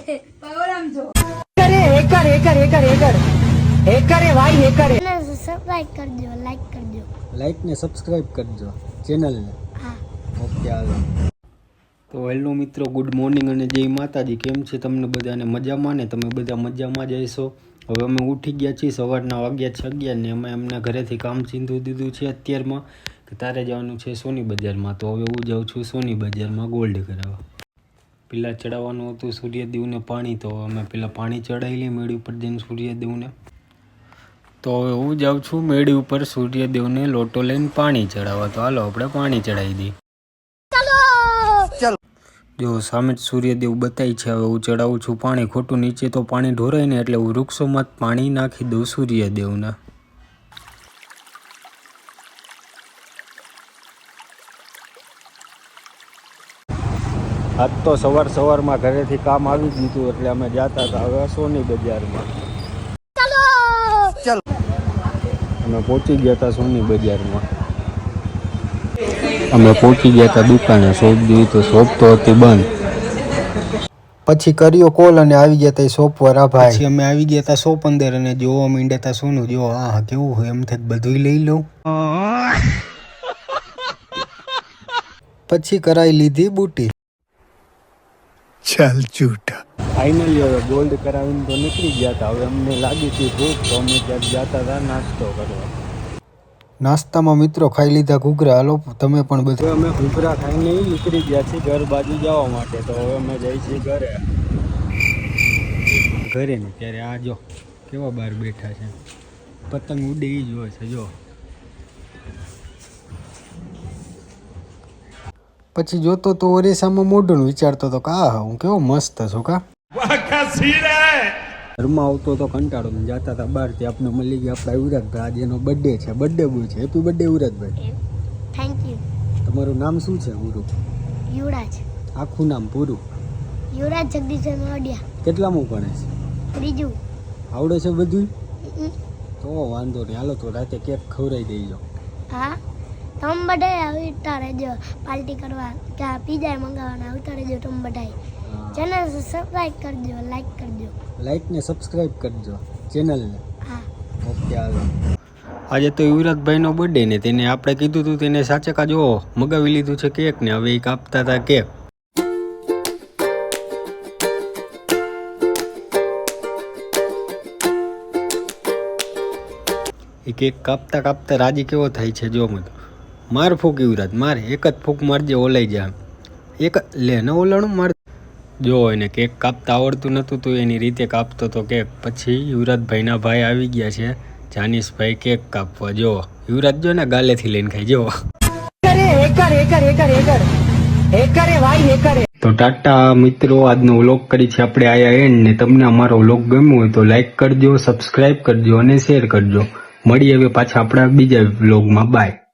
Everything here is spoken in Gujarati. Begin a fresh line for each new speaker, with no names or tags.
પગોરામ છો
કરે hacker hacker hacker hacker hacker ભાઈ હેકર
સબસ્ક્રાઇબ કરજો લાઈક કરજો.
લાઈક ને સબસ્ક્રાઇબ કરજો ચેનલને
હા.
ઓકે હાલો. તો હેલો મિત્રો ગુડ મોર્નિંગ અને જય માતાજી. કેમ છે તમને બધાને? મજામાં ને? તમે બધા મજામાં જ હશો? હવે અમે ઉઠી ગયા છીએ સવારના વાગ્યા છે અગિયાર ને. અમે અમને ઘરેથી કામ ચીંધું દીધું છે અત્યારમાં કે તારે જવાનું છે સોની બજારમાં. તો હવે હું જાઉં છું સોની બજારમાં ગોલ્ડ કરાવવા. પેલા ચડાવવાનું હતું સૂર્યદેવને પાણી તો અમે પેલા પાણી ચડાવી લઈએ મેળી ઉપર જઈને સૂર્યદેવને. તો હવે હું જાઉં છું મેળી ઉપર સૂર્યદેવને લોટો લઈને પાણી ચડાવવા. તો હાલો આપણે પાણી ચડાવી દઈએ. જો સામે જ સૂર્યદેવ બતાય છે હવે હું ચડાવું છું પાણી ખોટું નીચે તો પાણી ઢોરાય ને એટલે હું વૃક્ષોમાં જ પાણી નાખી દઉં સૂર્યદેવને. આજ તો સવાર સવારમાં ઘરેથી કામ આવી જ દીધું એટલે અમે જતા હતા હવે સોની બજારમાં. અમે પહોંચી ગયા હતા સોની બજારમાં. અમે પહોંચી ગયા હતા દુકાને શોપ જોઈ તો શોપ તો હતી બંધ. પછી કર્યો કોલ અને આવી ગયા હતા શોપ આ ભાઈ. પછી અમે આવી ગયા હતા શોપ અંદર અને જોવા માંડ્યા હતા સોનું. જો હા કેવું હોય એમ થાય બધું લઈ લઉં. પછી કરાવી લીધી બુટી.
ચાલ જૂઠા.
ફાઇનલી હવે ગોલ્ડ કરાવીને તો નીકળી ગયા હતા હવે અમને લાગી હતી ભૂખ તો અમે ત્યાં જતા હતા નાસ્તો કરવા. નાસ્તામાં મિત્રો ખાઈ લીધા ઘૂઘરા. હાલો તમે પણ બધા. અમે ઘૂઘરા ખાઈને નીકળી ગયા છીએ ઘર બાજુ જવા માટે. તો હવે અમે જઈ છીએ ઘરે. ઘરે ને ત્યારે આ જો કેવા બહાર બેઠા છે. પતંગ ઉડે એ જ હોય છે જો. પછી જોતો તો ઓરેસામાં મોઢું વિચારતો તો કા હું કેવો મસ્ત છું કા? ઘરમાં આવતો તો કંટાળો ને જતા હતા ત્યાં આપણે મળી ગયા આપણા યુવરાજભાઈ આજે એનો બર્થડે છે. બર્થડે બોય છે. હેપી બર્થડે યુવરાજભાઈ
થેન્ક યુ
તમારું નામ શું છે ગુરુ?
યુવરાજ.
આખું નામ પૂરું.
યુવરાજ જગદીશન કેટલા
કેટલામું ભણે છે?
ત્રીજું.
આવડે છે બધું તો વાંધો નહીં. હાલો તો રાતે કેક ખવડાવી દેજો.
હા? તમે બધાય આવતા રહેજો. પાર્ટી કરવા કે પીઝા મંગાવવાના આવતા રહેજો તમે બધાય. ચેનલ સબસ્ક્રાઇબ કરજો લાઈક કરજો.
લાઈક ને સબસ્ક્રાઇબ કરજો ચેનલને
હા.
ઓકે હાલો. આજે તો યુવરાજભાઈનો બર્થડે ને તેને આપણે કીધું હતું તેને સાચે કા જો મગાવી લીધું છે કેક ને હવે એ કાપતા હતા કેક એ કેક કાપતા કાપતા રાજી કેવો થાય છે જો મત માર ફૂક યુવરાજ માર એક જ ફૂક મારજે ઓલાઈ જા. એક લે ન ઓલાણું માર. જો એને કેક કાપતા આવડતું નહોતું તો એની રીતે કાપતો તો કેક. પછી યુવરાજભાઈના ભાઈ આવી ગયા છે જાનીશભાઈ કેક કાપવા. જો યુવરાજ જો ને ગાલેથી લઈને ખાઈ જો. તો ટાટા મિત્રો આજનો વ્લોગ કરી છે આપણે આયા એન્ડ ને. તમને અમારો વ્લોગ ગમ્યો હોય તો લાઈક કરજો સબસ્ક્રાઈબ કરજો અને શેર કરજો. મળીએ હવે પાછા આપણા બીજા વ્લોગમાં. બાય